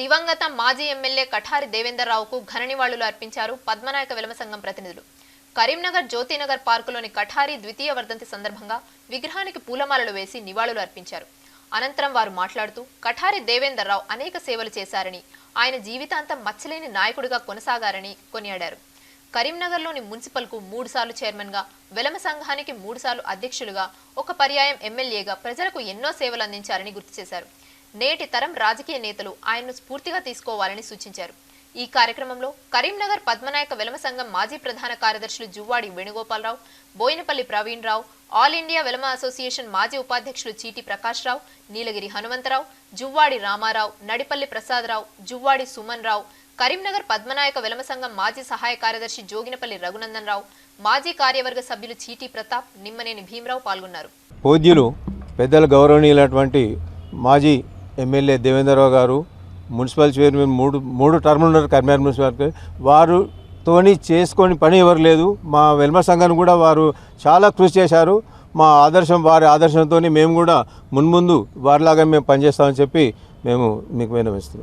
దివంగత మాజీ ఎమ్మెల్యే కఠారి దేవేందర్రావుకు ఘన నివాళులు అర్పించారు పద్మనాయక విలమ సంఘం ప్రతినిధులు. కరీంనగర్ జ్యోతినగర్ పార్కులోని కఠారి ద్వితీయ వర్ధంతి సందర్భంగా విగ్రహానికి పూలమాలలు వేసి నివాళులు అర్పించారు. అనంతరం వారు మాట్లాడుతూ కఠారి దేవేందర్రావు అనేక సేవలు చేశారని ఆయన జీవితాంతం మచ్చలేని నాయకుడిగా కొనసాగారని కొనియాడారు. కరీంనగర్లోని మున్సిపల్కు మూడుసార్లు చైర్మన్గా వెలమ సంఘానికి మూడుసార్లు అధ్యక్షులుగా ఒక పర్యాయం ఎమ్మెల్యేగా ప్రజలకు ఎన్నో సేవలు అందించారని గుర్తు చేశారు. నేటి తరం రాజకీయ నేతలు ఆయన్ను స్ఫూర్తిగా తీసుకోవాలని సూచించారు. ఈ కార్యక్రమంలో కరీంనగర్ పద్మనాయక వెలమ సంఘం మాజీ ప్రధాన కార్యదర్శులు Juvvadi Venugopalarao Boinapalli Praveen Rao all India Velama association మాజీ ఉపాధ్యక్షులు చీటి ప్రకాష్ రావు నీలగిరి హనుమంతరావు జువ్వాడి రామారావు నడిపల్లి ప్రసాదరావు జువ్వాడి సుమన్ రావు కరీంనగర్ పద్మనాయక వెలమ సంఘం మాజీ సహాయ కార్యదర్శి జోగినపల్లి రఘునందన్ రావు మాజీ కార్యవర్గ సభ్యులు చీటి ప్రతాప్ నిమ్మనేని భీమరావు పాల్గొన్నారు. పూజ్యులు పెద్దలు గౌరవనీయులటువంటి మాజీ ఎమ్మెల్యే దేవేంద్రరావు గారు మున్సిపల్ చైర్మన్ మూడు మూడు టర్ములు ఉన్నారు కరీంనగర్ మున్సిపాలిటీ. వారు తోని చేసుకొని పని ఎవరు లేదు. మా వెల్మ సంఘాన్ని కూడా వారు చాలా కృషి చేశారు. మా ఆదర్శం వారి ఆదర్శంతో మేము కూడా మున్ముందు వారిలాగా మేము పనిచేస్తామని చెప్పి మేము మీకు విన్నవిస్తున్నాం.